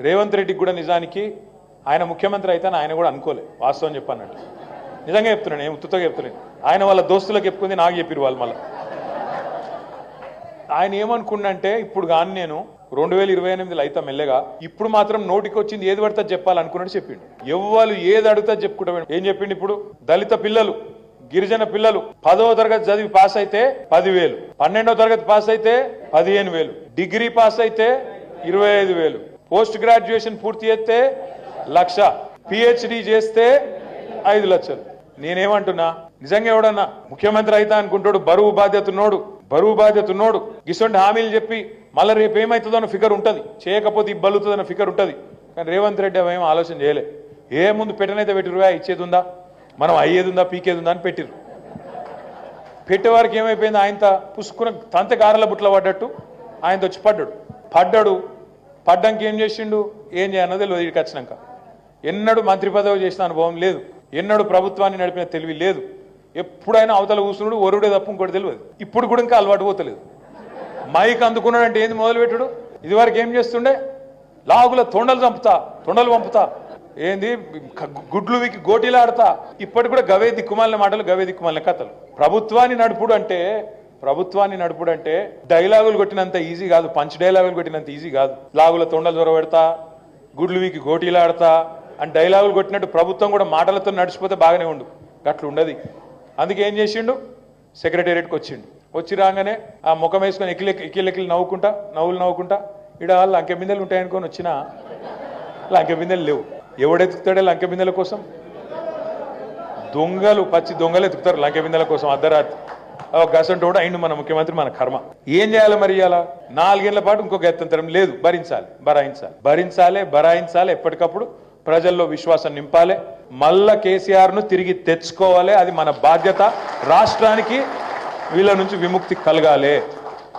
రేవంత్ రెడ్డికి కూడా నిజానికి ఆయన ముఖ్యమంత్రి అయితే ఆయన కూడా అనుకోలే వాస్తవం చెప్పానంటే నిజంగా చెప్తున్నాను నేను ఉత్తుతో చెప్తున్నాను. ఆయన వాళ్ళ దోస్తులకు చెప్పుకుంది నాకు చెప్పిరు వాళ్ళు మళ్ళీ. ఆయన ఏమనుకున్నంటే ఇప్పుడు కానీ నేను రెండు వేల ఇరవై ఎనిమిదిలో అయితే మెల్లగా ఇప్పుడు మాత్రం నోటికి వచ్చింది ఏది పడితే చెప్పాలనుకున్నట్టు చెప్పిండు. ఎవ్వరు ఏది అడుగుతా చెప్పుకుంటా ఏం చెప్పిండు ఇప్పుడు? దళిత పిల్లలు గిరిజన పిల్లలు పదవ తరగతి చదివి పాస్ అయితే పదివేలు పన్నెండవ తరగతి పాస్ అయితే పదిహేను వేలు డిగ్రీ పాస్ అయితే ఇరవై ఐదు వేలు. పోస్ట్ గ్రాడ్యుయేషన్ పూర్తి చేస్తే లక్ష పిహెచ్డి చేస్తే ఐదు లక్షలు. నేనేమంటున్నా? నిజంగా ఎవడన్నా ముఖ్యమంత్రి అయితే అనుకుంటాడు బరువు బాధ్యత ఉన్నోడు బరువు బాధ్యత ఉన్నోడు. గిసొంటి హామీలు చెప్పి మళ్ళీ రేపు ఏమవుతుందో అన్న ఫిగర్ ఉంటుంది. చేయకపోతే ఇబ్బలుతుంది అన్న ఫిగర్ ఉంటుంది. కానీ రేవంత్ రెడ్డి అవేం ఆలోచన చేయలే. ఏ ముందు పెట్టనైతే పెట్టిరువా ఇచ్చేది ఉందా మనం అయ్యేది ఉందా పీకేది ఉందా అని పెట్టిరు పెట్టేవారికి ఏమైపోయింది? ఆయనతో పుసుకున్న తంత గారెల బుట్ల పడ్డట్టు ఆయనతో వచ్చి పడ్డాడు. పడ్డాడు పడ్డంకి ఏం చేసిండు? ఏం చేయన్నది తెలియదు ఇక్కడికి వచ్చినాక. ఎన్నడూ మంత్రి పదవి చేసిన అనుభవం లేదు. ఎన్నడూ ప్రభుత్వాన్ని నడిపిన తెలివి లేదు. ఎప్పుడైనా అవతల కూర్చున్నాడు ఒరుడే తప్పు ఇంకోటి తెలియదు. ఇప్పుడు కూడా ఇంకా అలవాటు పోతలేదు. మైక్ అందుకున్నాడంటే ఏంది మొదలుపెట్టుడు? ఇదివరకు ఏం చేస్తుండే? లాగుల తొండలు చంపుతా తొండలు పంపుతా. ఏంది? గుడ్లు వికి గోటీలు ఆడతా ఇప్పటి కూడా గవే దిక్కుమాలిన మాటలు గవే దిక్కుమాలిన కథలు. ప్రభుత్వాన్ని నడుపుడు అంటే ప్రభుత్వాన్ని నడుపుడు అంటే డైలాగులు కొట్టినంత ఈజీ కాదు పంచ్ డైలాగులు కొట్టినంత ఈజీ కాదు. లాగుల తొండలు దొరబెడతా గుడ్లు వీకి గోటీలాడతా అండ్ అని డైలాగులు కొట్టినట్టు ప్రభుత్వం కూడా మాటలతో నడిచిపోతే బాగానే ఉండు. అట్లా ఉండదు. అందుకే ఏం చేసిండు? సెక్రటేరియట్కి వచ్చిండు. వచ్చి రాగానే ఆ ముఖం వేసుకొని ఎక్కిలి ఎక్కిలెక్కిలు నవ్వుకుంటా నవ్వులు నవ్వుకుంటా ఇడ లంకె బిందెలు ఉంటాయనుకొని వచ్చినా లంకె బిందెలు లేవు. ఎవడెత్తుతాడే లంకె బిందెల కోసం? దొంగలు పచ్చి దొంగలు ఎత్తుకుతారు లంకె బిందెల కోసం అర్ధరాత్రి. ఒక కూడా అయిండు మన ముఖ్యమంత్రి మన కర్మ. ఏం చేయాలి మరి ఇవాళ నాలుగేళ్ళ పాటు ఇంకొక ఎత్తంతరం లేదు. భరించాలి భరాయించాలి. భరించాలి భరాయించాలి ఎప్పటికప్పుడు ప్రజల్లో విశ్వాసం నింపాలి. మళ్ళా కేసీఆర్ను తిరిగి తెచ్చుకోవాలి అది మన బాధ్యత. రాష్ట్రానికి వీళ్ళ నుంచి విముక్తి కలగాలి.